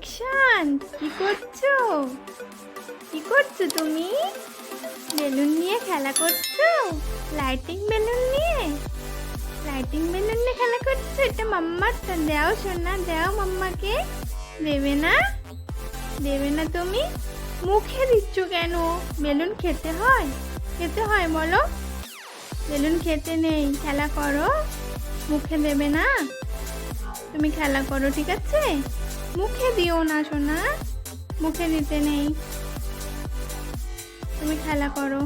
দীক্ষান কি করছ? কি করছ তুমি? বেলুন নিয়ে খেলা করছ? লাইটিং বেলুন নিয়ে? লাইটিং বেলুন নিয়ে খেলা করছ? এটা মাম্মারটা। দাও সোনা, দেও মাম্মাকে। দেবে না? দেবে না তুমি? মুখে দিচ্ছ কেন? বেলুন খেতে হয়? খেতে হয় বলো। বেলুন খেতে নেই। খেলা করো। মুখে দেবে না? তুমি খেলা করো, ঠিক আছে? মুখে দিও না সোনা। মুখে নিতে নেই। তুমি খেলা করো।